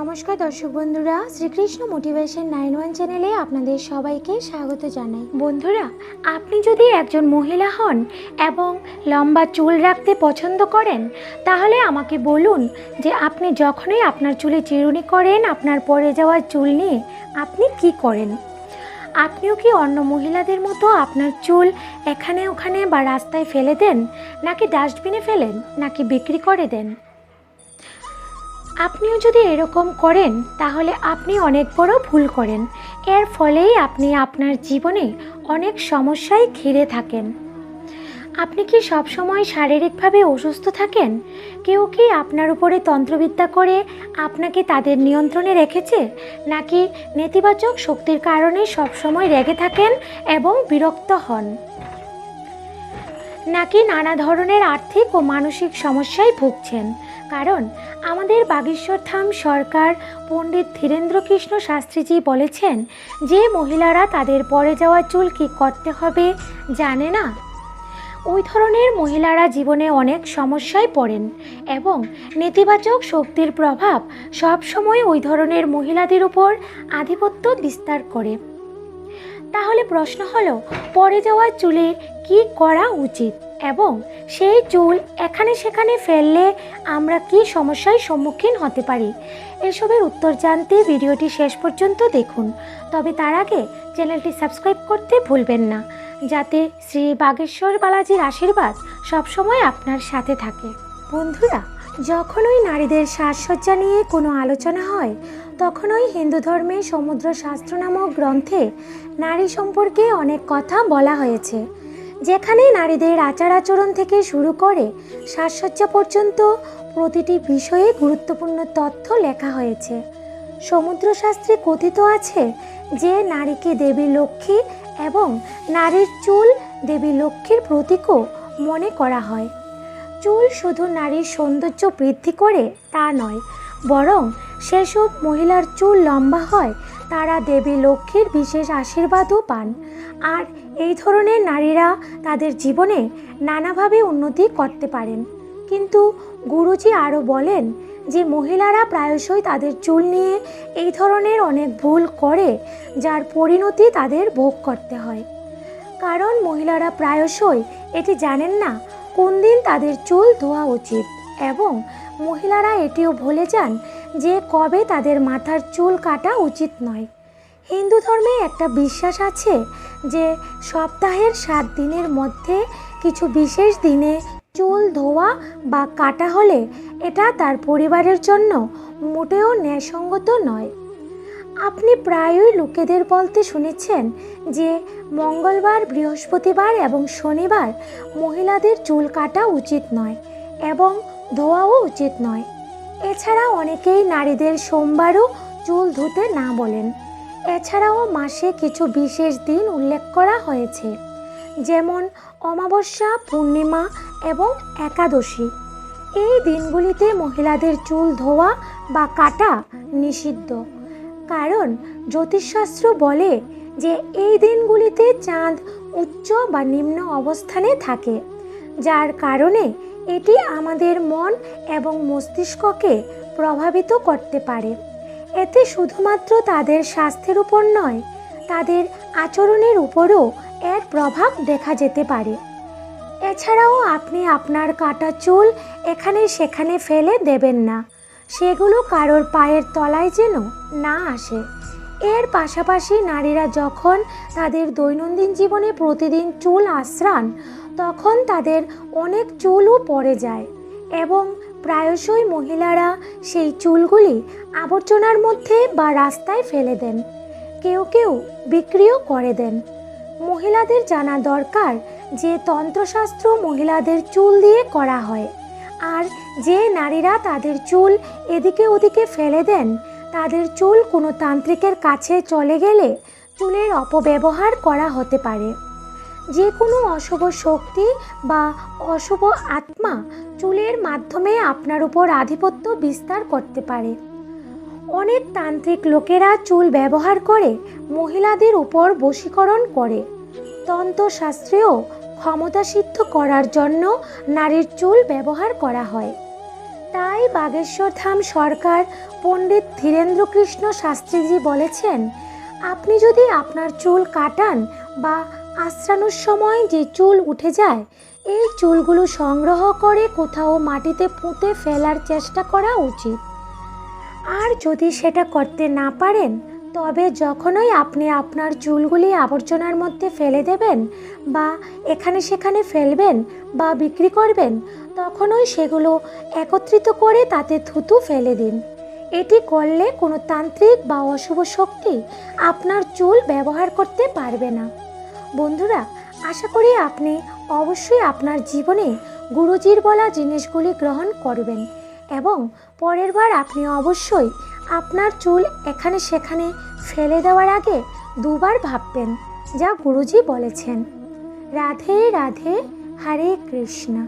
নমস্কার দর্শক বন্ধুরা, শ্রীকৃষ্ণ মোটিভেশন নাইন ওয়ান চ্যানেলে আপনাদের সবাইকে স্বাগত জানাই। বন্ধুরা, আপনি যদি একজন মহিলা হন এবং লম্বা চুল রাখতে পছন্দ করেন, তাহলে আমাকে বলুন যে আপনি যখনই আপনার চুলে চিরুনি করেন, আপনার পরে যাওয়া চুল নিয়ে আপনি কি করেন? আপনিও কি অন্য মহিলাদের মতো আপনার চুল এখানে ওখানে বা রাস্তায় ফেলে দেন, নাকি ডাস্টবিনে ফেলেন, নাকি বিক্রি করে দেন? আপনিও যদি এরকম করেন, তাহলে আপনি অনেক বড় ভুল করেন। এর ফলেই আপনি আপনার জীবনে অনেক সমস্যায় ঘিরে থাকেন। আপনি কি সবসময় শারীরিকভাবে অসুস্থ থাকেন? কেউ কি আপনার উপরে তন্ত্রবিদ্যা করে আপনাকে তাদের নিয়ন্ত্রণে রেখেছে? নাকি নেতিবাচক শক্তির কারণে সবসময় রেগে থাকেন এবং বিরক্ত হন? নাকি নানা ধরনের আর্থিক ও মানসিক সমস্যায় ভুগছেন? কারণ আমাদের বাগেশ্বর ধাম সরকার পণ্ডিত ধীরেন্দ্র কৃষ্ণ শাস্ত্রীজি বলেছেন, যে মহিলারা তাদের পরে যাওয়া চুল কি করতে হবে জানে না? ওই ধরনের মহিলারা জীবনে অনেক সমস্যায় পড়েন এবং নেতিবাচক শক্তির প্রভাব সবসময় ওই ধরনের মহিলাদের উপর আধিপত্য বিস্তার করে। তাহলে প্রশ্ন হলো পরে যাওয়া চুলের কি করা উচিত? এবং সেই চুল এখানে সেখানে ফেললে আমরা কি সমস্যার সম্মুখীন হতে পারি? এসবের উত্তর জানতে ভিডিওটি শেষ পর্যন্ত দেখুন। তবে তার আগে চ্যানেলটি সাবস্ক্রাইব করতে ভুলবেন না, যাতে শ্রী বাগেশ্বর বালাজির আশীর্বাদ সবসময় আপনার সাথে থাকে। বন্ধুরা যখনই নারীদের সাজসজ্জা নিয়ে কোনো আলোচনা হয় তখনই হিন্দু ধর্মে সমুদ্র শাস্ত্র নামক গ্রন্থে নারী সম্পর্কে অনেক কথা বলা হয়েছে, যেখানে নারীদের আচার আচরণ থেকে শুরু করে সাজসজ্জা পর্যন্ত প্রতিটি বিষয়ে গুরুত্বপূর্ণ তথ্য লেখা হয়েছে। সমুদ্রশাস্ত্রে কথিত আছে যে, নারীকে দেবী লক্ষ্মী এবং নারীর চুল দেবী লক্ষ্মীর প্রতীকও মনে করা হয়। চুল শুধু নারীর সৌন্দর্য বৃদ্ধি করে তা নয়, বরং সেসব মহিলার চুল লম্বা হয়, তারা দেবী লক্ষ্মীর বিশেষ আশীর্বাদও পান। আর এই ধরনের নারীরা তাদের জীবনে নানাভাবে উন্নতি করতে পারেন। কিন্তু গুরুজি আরও বলেন যে মহিলারা প্রায়শই তাদের চুল নিয়ে এই ধরনের অনেক ভুল করে, যার পরিণতি তাদের ভোগ করতে হয়। কারণ মহিলারা প্রায়শই এটি জানেন না কোন দিন তাদের চুল ধোয়া উচিত? এবং মহিলারা এটিও ভুলে যান যে কবে তাদের মাথার চুল কাটা উচিত নয়। হিন্দু ধর্মে একটা বিশ্বাস আছে যে সপ্তাহের সাত দিনের মধ্যে কিছু বিশেষ দিনে চুল ধোয়া বা কাটা হলে এটা তার পরিবারের জন্য মোটেও ন্যায়সঙ্গত নয়। আপনি প্রায়ই লোকেদের বলতে শুনেছেন যে মঙ্গলবার, বৃহস্পতিবার এবং শনিবার মহিলাদের চুল কাটা উচিত নয় এবং ধোয়াও উচিত নয়। এছাড়া অনেকেই নারীদের সোমবারও চুল ধুতে না বলেন। এছাড়াও মাসে কিছু বিশেষ দিন উল্লেখ করা হয়েছে, যেমন অমাবস্যা, পূর্ণিমা এবং একাদশী। এই দিনগুলিতে মহিলাদের চুল ধোয়া বা কাটা নিষিদ্ধ। কারণ জ্যোতিষশাস্ত্র বলে যে এই দিনগুলিতে চাঁদ উচ্চ বা নিম্ন অবস্থানে থাকে, যার কারণে এটি আমাদের মন এবং মস্তিষ্ককে প্রভাবিত করতে পারে। এতে শুধুমাত্র তাদের স্বাস্থ্যের উপর নয়, তাদের আচরণের উপরও এর প্রভাব দেখা যেতে পারে। এছাড়াও আপনি আপনার কাটা চুল এখানে সেখানে ফেলে দেবেন না। সেগুলো কারোর পায়ের তলায় যেন না আসে। এর পাশাপাশি নারীরা যখন তাদের দৈনন্দিন জীবনে প্রতিদিন চুল আশ্রান, তখন তাদের অনেক চুলও পড়ে যায় এবং প্রায়শই মহিলারা সেই চুলগুলি আবর্জনার মধ্যে বা রাস্তায় ফেলে দেন, কেউ কেউ বিক্রিও করে দেন। মহিলাদের জানা দরকার যে তন্ত্রশাস্ত্র মহিলাদের চুল দিয়ে করা হয়। আর যে নারীরা তাদের চুল এদিকে ওদিকে ফেলে দেন, তাদের চুল কোনো তান্ত্রিকের কাছে চলে গেলে চুলের অপব্যবহার করা হতে পারে। যে কোনো অশুভ শক্তি বা অশুভ আত্মা চুলের মাধ্যমে আপনার উপর আধিপত্য বিস্তার করতে পারে। অনেক তান্ত্রিক লোকেরা চুল ব্যবহার করে মহিলাদের উপর বশীকরণ করে। তন্ত্রশাস্ত্রেও ক্ষমতা সিদ্ধ করার জন্য নারীর চুল ব্যবহার করা হয়। তাই বাগেশ্বর ধাম সরকার পণ্ডিত ধীরেন্দ্র কৃষ্ণ শাস্ত্রীজি বলেছেন, আপনি যদি আপনার চুল কাটান বা আশ্রানোর সময় যে চুল উঠে যায়, এই চুলগুলো সংগ্রহ করে কোথাও মাটিতে পুঁতে ফেলার চেষ্টা করা উচিত। আর যদি সেটা করতে না পারেন তবে যখনই আপনি আপনার চুলগুলি আবর্জনার মধ্যে ফেলে দেবেন বা এখানে সেখানে ফেলবেন বা বিক্রি করবেন, তখনই সেগুলো একত্রিত করে তাতে থুতু ফেলে দিন। এটি করলে কোনো তান্ত্রিক বা অশুভ শক্তি আপনার চুল ব্যবহার করতে পারবে না। বন্ধুরা, আশা করি আপনি অবশ্যই আপনার জীবনে গুরুজির বলা জিনিসগুলি গ্রহণ করবেন এবং পরের বার আপনি অবশ্যই আপনার চুল এখানে সেখানে ফেলে দেওয়ার আগে দুবার ভাববেন, যা গুরুজি বলেছেন। রাধে রাধে, হরে কৃষ্ণ।